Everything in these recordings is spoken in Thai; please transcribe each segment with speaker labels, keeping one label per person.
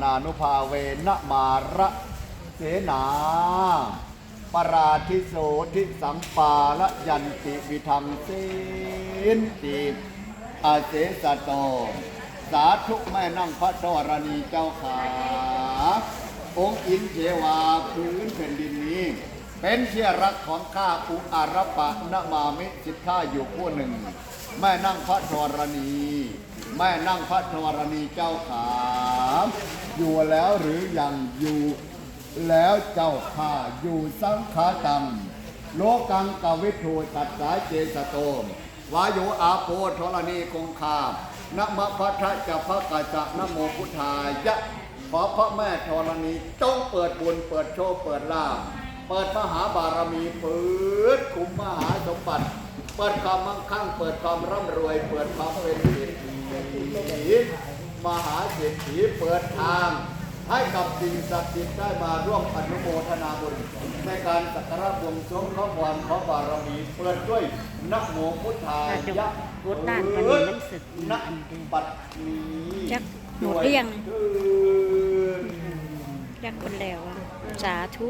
Speaker 1: นานุภาเวนะมาระเสนา ปราธิโสทิสัมปาละยันติวิธรรมสินติอาเสสะโต สาธุแม่นั่งพระธรณีเจ้าขา องค์อินเทวาพื้นแผ่นดินนี้ เป็นเที่รักของข้าอุอารปะนมามิสิทธาอยู่ผู้หนึ่ง แม่นั่งพระธรณีแม่นั่งพระธรณีเจ้าขา อยู่แล้วหรือยังอยู่ แล้วเจ้าข้าอยู่สังขาตัง โลกังกวิทูตัดสายเจสโตมวายุอาโปธรณีคงคามนะมะพัทธจะพระกาจะนะโมพุทธายะขอพระแม่ธรณีจงเปิดบุญเปิดโชคเปิดลาภเปิดมหาบารมีเปิดคุมมหาสมบัติ เปิดความมั่งคั่ง เปิดความร่ำรวย เปิดความเป็นเศรษฐี มหาเศรษฐีเปิดทาง ให้กับสิ่งศักดิ์สิทธิ์ได้มาร่วมอนุโมทนาบุญในการสักการะบวงสรวงขอพรขอบารมีเปิดด้วยนะโมพุทธายะ
Speaker 2: รถด้านวันนี้มันสึก
Speaker 1: ณบัดนี้
Speaker 2: จักหมดหรือยัง
Speaker 1: ด้วย
Speaker 2: ยักคนแล้วอะสาธุ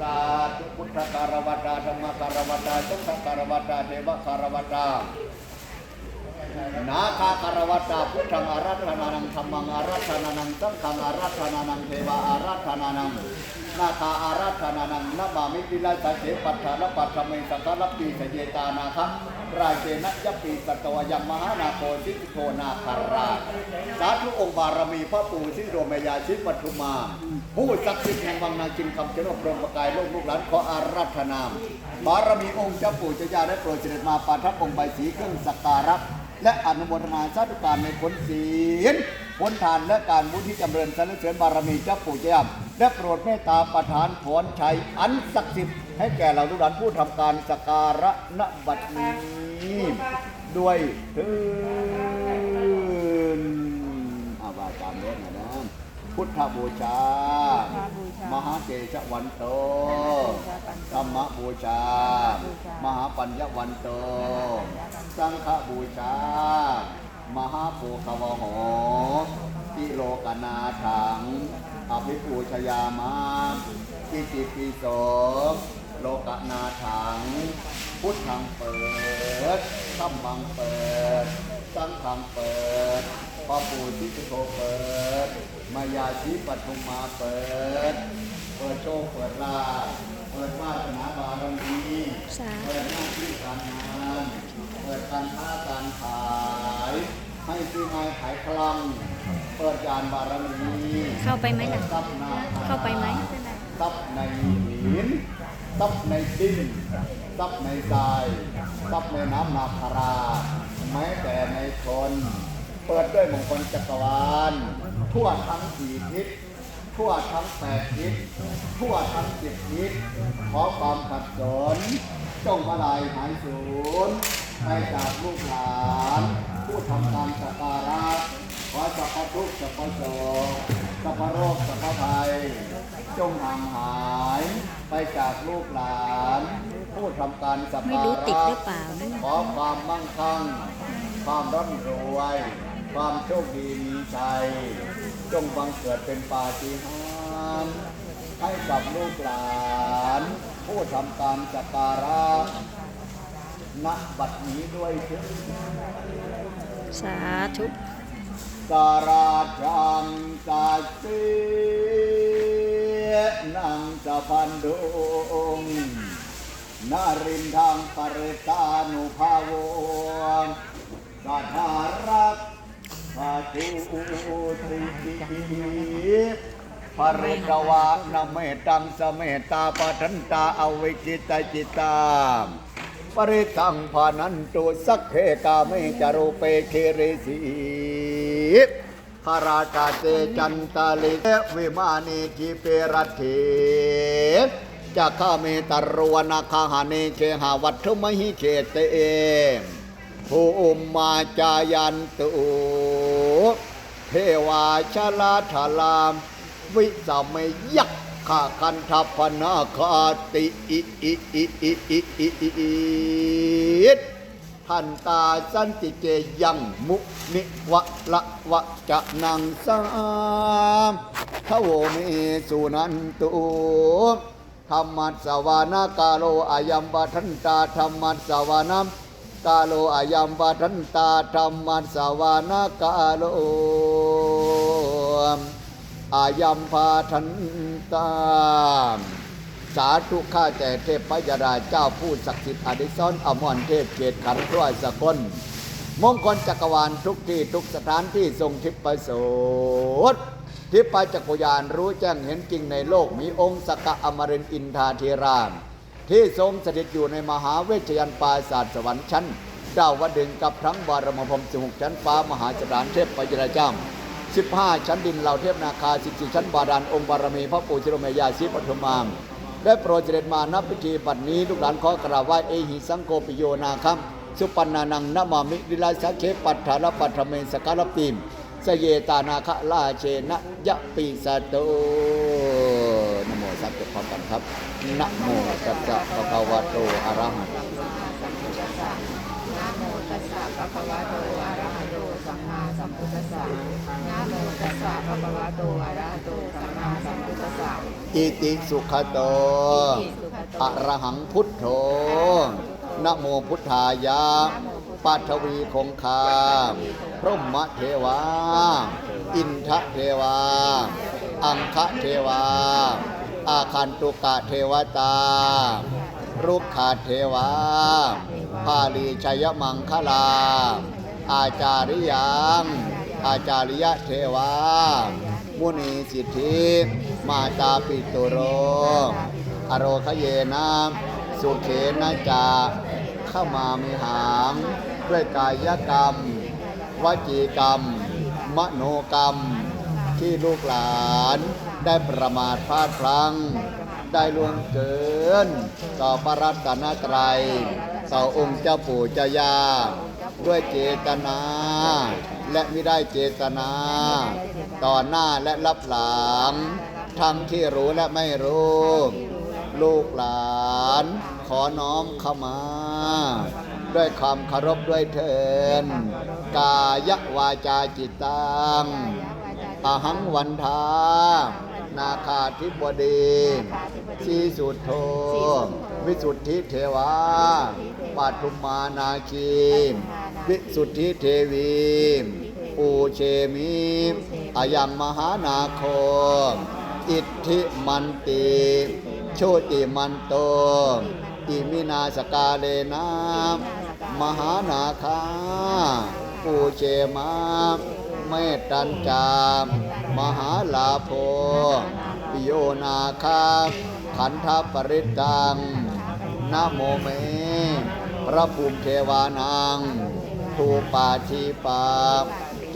Speaker 1: สาธุพุทธการวตาธรรมการวตาสังฆการวตาเทวการวตา นาคาการวัตาพุทธังอารัธนานังธรรมังอารัธนานังสังฆังอารัธนานังเทวาอารัธนานังนาคาอารัธนานังนามามิปิลาสเสปัฏฐานปัฏฐเมสังฆลัปปีสเยตานาคะราเจนะยปีสัตวยังมหานาโคสิโทนาคาราชสาธุองค์บารมีพระปู่สิโรเมยาชิปัทุมา ผู้ศักดิ์สิทธิ์แห่งวังนาจินคำเจริญพรมประกายโลกลูกหลานขออาราธนามบารมีองค์เจ้าปู่เจ้าย่าได้โปรดเสด็จมาปาทับองค์ใบสีเครื่องสักการะ และอนุโมทนาสาธุการในผลศีลผลทานและการบุญที่จำเริญสรรเสริญบารมีเจ้าปู่เจ้าย่าและโปรดเมตตาประทานผลชัยอันศักดิ์สิทธิ์ให้แก่เราทุกท่านผู้ทำการสการะณบัดนี้ด้วยเถินอาวาจามเล่นนะนะพุทธบูชา มหาเกศวันโตธรรมบูชา มหาปัญญวันโต สังฆบูชา มหาภูคาวโหติโลกนาถัง อภิปูชยามากิติปิโสโลกนาถัง พุทธังเปิดธรรมังเปิด สังฆังเปิด พระปู่ทิศโตเปิด มายาชีปฐุมมาเปิด เปิดโชคเปิดลาภเปิดวาสนาบารมี
Speaker 2: สาธุ
Speaker 1: เปิดหน้าที่การงานเปิดการค้าการขาย ให้ซื้อไม้ขายคลังเปิดการบารมี
Speaker 2: เข้าไปไหมล่ะ
Speaker 1: ทรัพย์นาค
Speaker 2: เข้าไปไหม
Speaker 1: ทรัพย์ในหินทรัพย์ในดินทรัพย์ในทรายทรัพย์ในน้ำนาคาราแม้แต่ในคน เปิดด้วยมงคลจักรวาล ทั่วทั้งสี่ทิศทั่วทั้งแปดทิศทั่วทั้งสิบทิศขอความขัดสนจงมาลายหายสูญไปจากลูกหลาน ผู้ทำการสักการะขอสัพพทุกข์สัพพโศกสัพพโรคสัพพภัย จงห่างหายไปจากลูกหลาน ผู้ทำการสัก
Speaker 2: ไม่
Speaker 1: การะ
Speaker 2: รู้ติดหรือเปล่านั่นน่ะ
Speaker 1: ขอความมั่งคั่ง ความร่ำรวย ความโชคดีมีชัยจงบังเกิดเป็นปาฏิหาริย์ให้กับลูกหลาน ผู้ทำการสักการะณบัดนี้ด้วยเถิด
Speaker 2: สาธุ
Speaker 1: สาราชังกาสีนังสะพันดุงนารินทางปริตานุภาโวสัทธารัก พาตุตริปริตวะนเมตังสเมตาปทันตาอวิจิตจิตาปริตังพานันตุสักเคกาเมจารุเปเคเรสีพระราชาเตจันตาลิวิมานีทิเปรัตเถจะข้าเมตรวนาคาหาเนเคหาวัตถุมหิเขเตเอภูมิมาจายันตุ เทวาชลาธลาม วิสามัยยักขาคันทัพนาคาติอิอิอิอิอิอิอิอิทันตาสันติเจยังมุนิวะละวะจะนังสามทโวเมสุนันตุธรรมัสวานากาโลอายัมปะทันตาธรรมัสวานาม กาโลอายัมปะทันตาธรรมัสสวานากาโลอายัมพาทันตาสาธุข้าแต่เทพพยดาเจ้าผู้ศักดิ์สิทธิ์อดิศรอมรเทพเกตขันธ์ทั่วสกลมงคลจักรวาลทุกที่ทุกสถานที่ทรงทิพย์ประโสดทิพย์จักรยานรู้แจ้งเห็นจริงในโลกมีองค์สกะอมรินอินทาเทราม ที่ทรงสถิตอยู่ในมหาเวชยันปราศาสตร์สวรรค์ชั้นเจ้าวดึงกับทั้งบารมพรมสิหกชั้นฟ้ามหาจดานเทพปยราจ้ำ15ชั้นดินเหล่าเทพนาคา14ชั้นบาดาลองค์บารมีพระปู่ชิโรเมยาชีปฐมามได้โปรดเจริญมานับพิธีบัดนี้ลูกหลานขอกราบไหว้เอหิสังโกปิโยนาคัมสุปันนานังนามามิดิลาสักเคปัฏฐานปัฏฐเมสการปิมสเยตานาคะลาเชนะยะปิสตโต นะโมสัพร้อมกันครับนะโมตัสสะภะคะวะโตอะระหะ
Speaker 3: นะโมตัสสะภะคะวะโตอะระหะโตสัมมาสัมพุทธัสสะนะโมตัสสะภะคะวะโตอะระหะโตสัมมาสัมพุทธัสสะ
Speaker 1: อิติสุขโต
Speaker 3: อะ
Speaker 1: ระหังพุทโธนะโมพุทธายะปัทวีคงคาพรหมเทวา อินทเทวา อังคเทวา อาคันตุกะเทวตา รุกขาเทวาพาลีชัยมังคลา อาจาริยังอาจาริยะเทวา มุนีสิทธิ มาตาปิตุโร อโรคเยนะสุเขนะจาเข้ามามิหางด้วยกายกรรม วจีกรรม มโนกรรม ที่ลูกหลาน ได้ประมาทพลาดพลั้ง ได้ล่วงเกิน ต่อพระรัตนตรัยต่อองค์เจ้าปู่เจ้ายาด้วยเจตนา และไม่ได้เจตนา ต่อหน้าและรับหลังทั้งที่รู้และไม่รู้ ลูกหลานขอน้อมเข้ามา ด้วยความเคารพด้วยเถิน กายวาจาจิตตังอหังวันทา นาคาธิบดีสีสุทโธวิสุทธิเทวาปัทุมมานาคีวิสุทธิเทวีปูเชมีอายังมหานาโค อิทธิมันติโชติมันโตอิมินาสกาเลนะ มหานาคาปูเชมาเมตตัญจาม มหาลาโภปิโยนาคาขันธปริตังนะโมเม พระภูมิเทวานังทูปาชีปา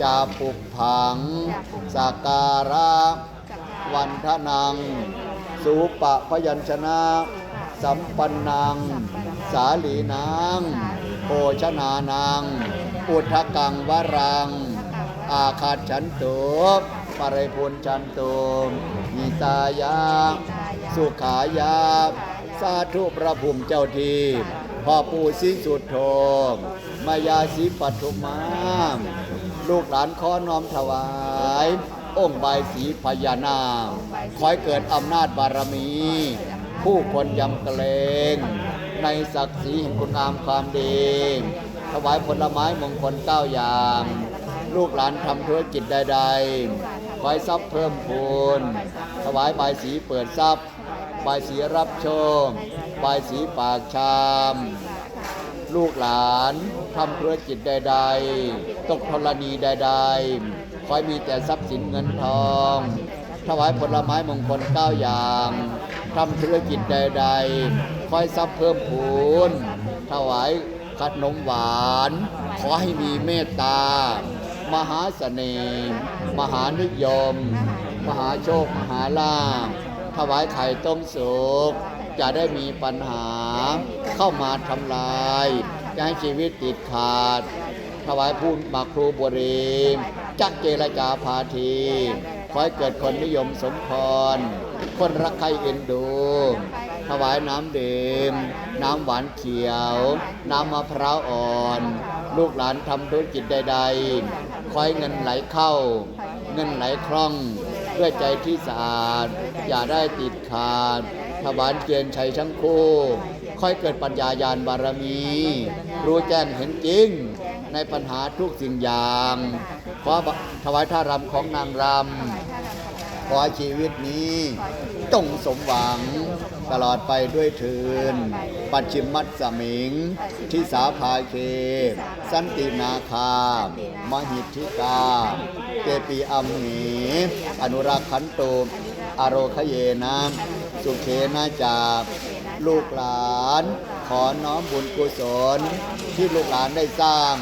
Speaker 1: จาปุกผังสักการะวันทนัง สูปะพยัญชนะ สัมปันนัง สาลีนังโภชนานังอุทธกังวรัง อาคาฉันตุ ปริพุนชันตุมิตายา สุขายา สาธุพระภูมิเจ้าทีพ่อปู่สิสุดโทมายาสีปฐุมามลูกหลานขอน้อมถวาย องค์ใบสีพญานาคขอให้เกิดอำนาจบารมี ผู้คนยำเกรงในศักดิ์ศรีแห่งคุณงามความดี ถวายผลไม้มงคลเก้าอย่าง ลูกหลานทำธุรกิจใด ๆ ให้ทรัพย์เพิ่มพูนถวายใบสีเปิดทรัพย์ใบสีรับโชคใบสีปากชาม ลูกหลานทำธุรกิจใด ๆ ตกธรณีใดๆขอให้มีแต่ทรัพย์สินเงินทอง ถวายผลไม้มงคลเก้าอย่างทำธุรกิจใดๆขอให้ทรัพย์เพิ่มพูนถวายขนมหวาน ขอให้มีเมตตา มหาเสน่ห์ มหานิยม มหาโชค มหาลาภถวายไข่ต้มสุก จะได้มีปัญหาเข้ามาทำลายจะให้ชีวิตติดขาด ถวายผู้มาครูบุรีจักเจรจาพาทีขอให้เกิดคนนิยมสมพร คนรักใครเอ็นดู ถวายน้ำดื่ม น้ำหวานเขียว น้ำมะพร้าวอ่อน ลูกหลานทำธุรกิจใด ๆ คอยเงินไหลเข้า เงินไหลคล่อง ด้วยใจที่สะอาด อย่าได้ติดขาดถวายเกียรติชัยทั้งคู่ ค่อยเกิดปัญญาญาณบารมี รู้แจ้งเห็นจริง ในปัญหาทุกสิ่งอย่าง ขอถวายท่ารำของนางรำขอชีวิตนี้จงสมหวัง ตลอดไปด้วยเทินปัจฉิมมัตสมิง ทิสาภาเค สันตินาคา มหิทธิกาเกปีอัมหี อนุรักขันโตอโรคเยนะสุเคนาจาลูกหลาน ขอน้อมบุญกุศล ที่ลูกหลานได้สร้าง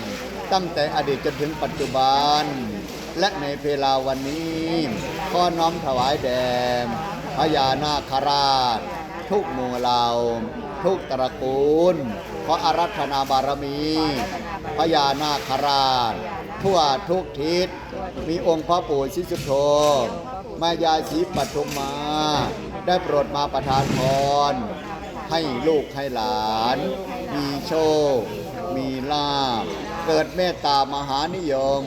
Speaker 1: ตั้งแต่อดีตจนถึงปัจจุบัน และในเวลาวันนี้ขอน้อมถวายแด่พญานาคราช ทุกหมู่เหล่า ทุกตระกูล ขออารัธนาบารมี พญานาคราช ทั่วทุกทิศ มีองค์พระปู่ชิสุโธมายาสีปฐุมมา ได้โปรดมาประทานพร ให้ลูกให้หลาน มีโชค มีลาภเกิดเมตตามหานิยม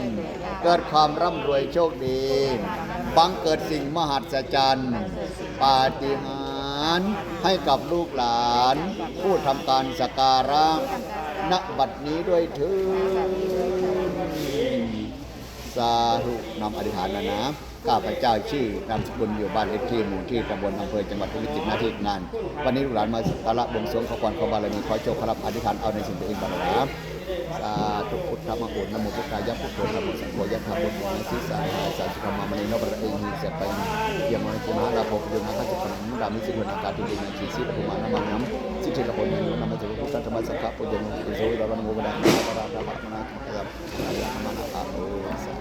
Speaker 1: เกิดความร่ำรวยโชคดี บังเกิดสิ่งมหัศจรรย์ ปาฏิหา ริย์ให้กับลูกหลาน ผู้ทำการสักการะณบัดนี้ด้วยเถิดสาธุนำอธิษฐานนะนะ ข้าพเจ้าชื่อนามสกุลอยู่บ้านเลขที่หมู่ที่ตำบลอำเภอจังหวัดพิจิตรหน้าที่งาน วันนี้ลูกหลานมาสักการะบวงสรวงขอพรขอบารมีขอโชคขอรับอธิษฐานเอาในสิ่งตัวเองบารมีสาธุพุทธมงคลนโมพุทธายะพุทโธนโมสังโฆยะธรรมบุญนะสิสาหาสาสุธรรมมณีนบระเอหิเสปังเยมะจิมหาลาภปยุนาคัจจปนังดามิสิกุณากาติเดนันทีสิปุมานามังนัมสิทธิละพลยนามัจจุพุทธธรรมสังฆปุญญโนติโสดารังโมบดานาบาราธรรมนาธรรมะยัมอายะมะนะอาโอสา